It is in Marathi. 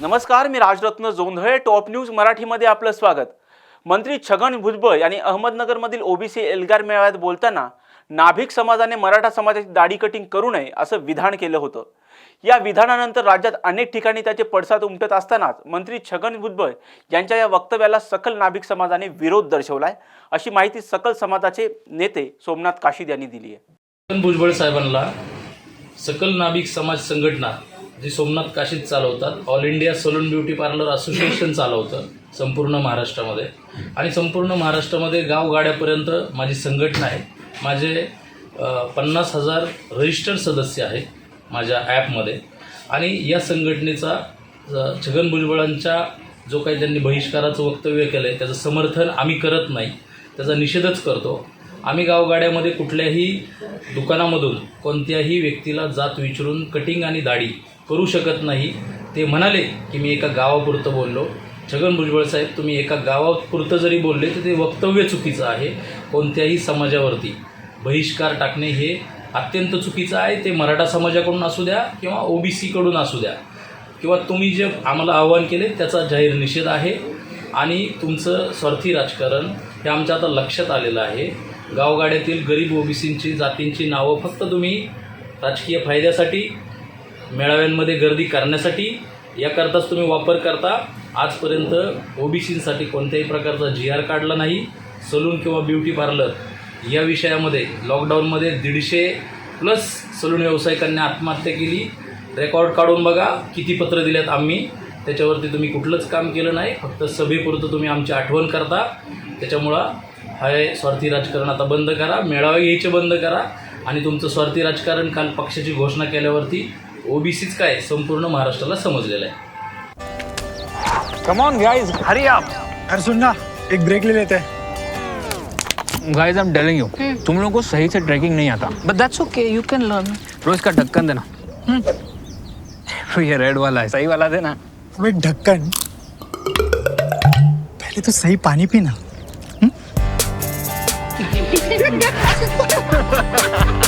नमस्कार मी राजरत्न जोंधळे टॉप न्यूज मराठीमध्ये आपलं स्वागत. मंत्री छगन भुजबळ यांनी अहमदनगरमधील ओबीसी एल्गार मेळाव्यात बोलताना नाभिक समाजाने मराठा समाजाची दाढी कटिंग करू नये असं विधान केलं होतं. या विधानानंतर राज्यात अनेक ठिकाणी त्याचे पडसाद उमटत असतानाच मंत्री छगन भुजबळ यांच्या या वक्तव्याला सकल नाभिक समाजाने विरोध दर्शवलाय अशी माहिती सकल समाजाचे नेते सोमनाथ काशीद यांनी दिली आहे छगन भुजबळ साहेबांना सकल नाभिक समाज संघटना जी सोमनाथ काशीत चालवतात. All India salon beauty parlour association चालवतं. संपूर्ण महाराष्ट्रामध्ये. आणि संपूर्ण महाराष्ट्रामध्ये गावगाड्यापर्यंत माझी संघटना आहे. माझे पन्नास हजार रजिस्टर्ड सदस्य आहेत माझ्या ॲपमध्ये. आणि या संघटनेचा छगन भुजबळांच्या जो काही त्यांनी बहिष्काराचं वक्तव्य केलं आहे त्याचं समर्थन आम्ही करत नाही. त्याचा निषेधच करतो. आम्ही गावगाड्यामध्ये कुठल्याही दुकानामधून कोणत्याही व्यक्तीला जात विचारून कटिंग आणि दाढी करू शकत नाही. ते म्हणाले की मी एका गावापुरतं बोललो. छगन भुजबळ साहेब तुम्ही एका गावापुरतं जरी बोलले तर ते वक्तव्य चुकीचं आहे कोणत्याही समाजावरती. बहिष्कार टाकणे हे अत्यंत चुकीचं आहे. ते मराठा समाजाकडून असू द्या किंवा ओबीसीकडून असू द्या. किंवा तुम्ही जे आम्हाला आव्हान केले त्याचा जाहीर निषेध आहे. आणि तुमचं स्वार्थी राजकारण हे आमच्या आता लक्षात आलेलं आहे. गावगाड्यातील गरीब ओबीसींची जातींची नावं फक्त तुम्ही राजकीय फायद्यासाठी मेळाव्यांमध्ये गर्दी करण्यासाठी याकरताच तुम्ही वापर करता. आजपर्यंत ओबीसींसाठी कोणत्याही प्रकारचा जी आर काढला नाही. सलून किंवा ब्युटी पार्लर या विषयामध्ये लॉकडाऊनमध्ये दीडशे प्लस सलून व्यावसायिकांनी आत्महत्या केली. रेकॉर्ड काढून बघा किती पत्र दिल्यात आम्ही. त्याच्यावरती तुम्ही कुठलंच काम केलं नाही. फक्त सभेपुरतं तुम्ही आमची आठवण करता. त्याच्यामुळं हे स्वार्थी राजकारण आता बंद करा. मेळावे घ्यायचे बंद करा. आणि तुमचं स्वार्थी राजकारण काल पक्षाची घोषणा केल्यावरती ओबीसीच काय संपूर्ण महाराष्ट्राला समजलेलं आहे. कम ऑन गाइस हरी आप अरे सुन ना एक ब्रेक ले लेते. हैं guys I am telling you तुम लोगों को सही से ट्रैकिंग नहीं आता. But that's okay, you can learn. रोज का ढक्कन देना. ये रेड वाला है सही वाला देना. अबे ढक्कन। पहले तो सही पानी पीना।